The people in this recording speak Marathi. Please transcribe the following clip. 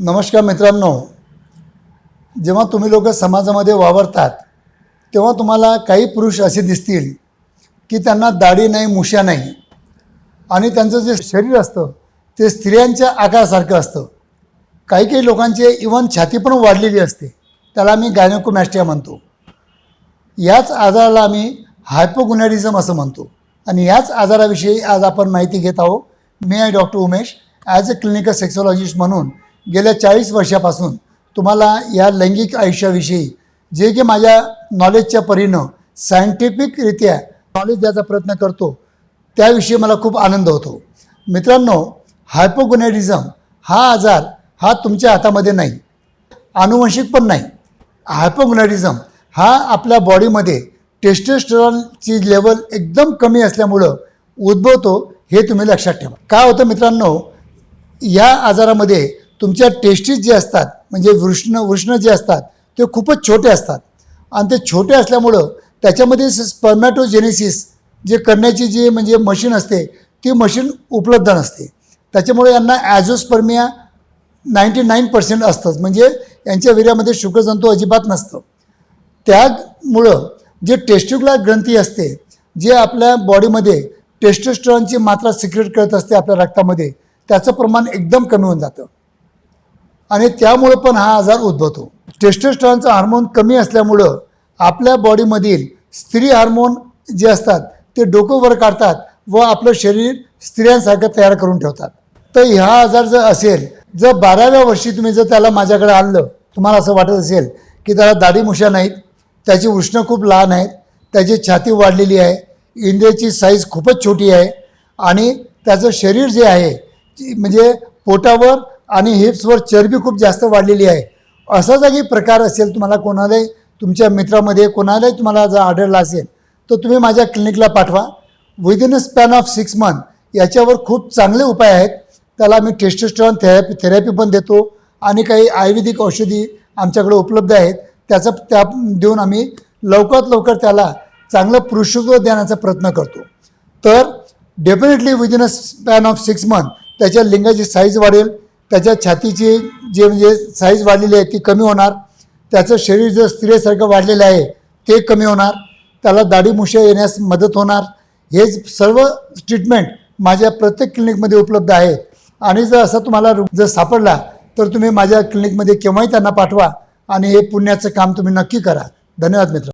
नमस्कार मित्रांनो. जेव्हा तुम्ही लोक समाजामध्ये वावरतात तेव्हा तुम्हाला काही पुरुष असे दिसतील की त्यांना दाढी नाही मुश्या नाही. आणि त्यांचं जे शरीर असतं ते स्त्रियांच्या आकारासारखं असतं. काही काही लोकांचे इवन छाती पण वाढलेली असते. त्याला आम्ही गायनोकोमॅस्टिया म्हणतो. याच आजाराला आम्ही हायपोगुनॅडिझम असं म्हणतो. आणि याच आजाराविषयी आज आपण माहिती घेत आहोत. मी आहे doctor Umesh. As a clinical sexologist म्हणून गेल्या चाळीस वर्षापासून तुम्हाला या लैंगिक आयुष्याविषयी जे की माझ्या नॉलेजच्या परीनं सायंटिफिकरित्या नॉलेज द्यायचा प्रयत्न करतो त्याविषयी मला खूप आनंद होतो. मित्रांनो हायपोगुनॅडिझम हा आजार हा तुमच्या हातामध्ये नाही आनुवंशिक पण नाही. हायपोगुनॅडिझम हा आपल्या बॉडीमध्ये टेस्टोस्टेरॉनची लेवल एकदम कमी असल्यामुळं उद्भवतो हे तुम्ही लक्षात ठेवा. काय होतं मित्रांनो या आजारामध्ये तुमच्या टेस्टीज जे असतात म्हणजे वृष्ण वृष्ण जे असतात ते खूपच छोटे असतात. आणि ते छोटे असल्यामुळं त्याच्यामध्ये स्पर्मॅटोजेनेसिस जे करण्याची जी म्हणजे मशीन असते ती मशीन उपलब्ध नसते. त्याच्यामुळे यांना ॲझोस्पर्मिया नाईंटी नाईन पर्सेंट असतंच म्हणजे यांच्या वीर्यामध्ये शुक्रजंतू अजिबात नसतं. त्यामुळं जे टेस्टिक्युलर ग्रंथी असते जे आपल्या बॉडीमध्ये टेस्टोस्टेरॉनची मात्रा सिक्रेट करत असते आपल्या रक्तामध्ये त्याचं प्रमाण एकदम कमी होऊन जातं. आणि त्यामुळं पण हा आजार उद्भवतो. टेस्टोस्टेरॉनचं हार्मोन कमी असल्यामुळं आपल्या बॉडीमधील स्त्री हार्मोन जे असतात ते डोकं वर काढतात व आपलं शरीर स्त्रियांसारखं तयार करून ठेवतात. तर ह्या आजार जर असेल जर बाराव्या वर्षी तुम्ही जर त्याला माझ्याकडे आणलं तुम्हाला असं वाटत असेल की त्याला दाढी मुशा नाहीत त्याची उष्ण खूप लहान आहेत त्याची छाती वाढलेली आहे इंद्रियाची साईज खूपच छोटी आहे आणि त्याचं शरीर जे आहे म्हणजे पोटावर आणि हिप्सवर चरबी खूप जास्त वाढलेली आहे. असा जरी प्रकार असेल तुम्हाला कोणालाही तुमच्या मित्रामध्ये कोणालाही तुम्हाला जर आढळला असेल तर तुम्ही माझ्या क्लिनिकला पाठवा. Within a span of six month याच्यावर खूप चांगले उपाय आहेत. त्याला आम्ही टेस्टोस्टेरॉन थेरपी थेरपी पण देतो. आणि काही आयुर्वेदिक औषधी आमच्याकडे उपलब्ध आहेत. त्याचं त्या देऊन आम्ही लवकरात लवकर त्याला चांगलं पुरुषत्व देण्याचा प्रयत्न करतो. तर definitely within a span of six month त्याच्या लिंगाची साईज वाढेल. त्याच्या छातीची जे म्हणजे साईज वाढलेली आहे ती कमी होणार. त्याचं शरीर जर स्त्रियेसारखं वाढलेलं आहे ते कमी होणार. त्याला दाढी मुश्या येण्यास मदत होणार. हे सर्व ट्रीटमेंट माझ्या प्रत्येक क्लिनिकमध्ये उपलब्ध आहेत. आणि जर असं तुम्हाला जर सापडला तर तुम्ही माझ्या क्लिनिकमध्ये केव्हाही त्यांना पाठवा आणि हे पुण्याचं काम तुम्ही नक्की करा. धन्यवाद मित्र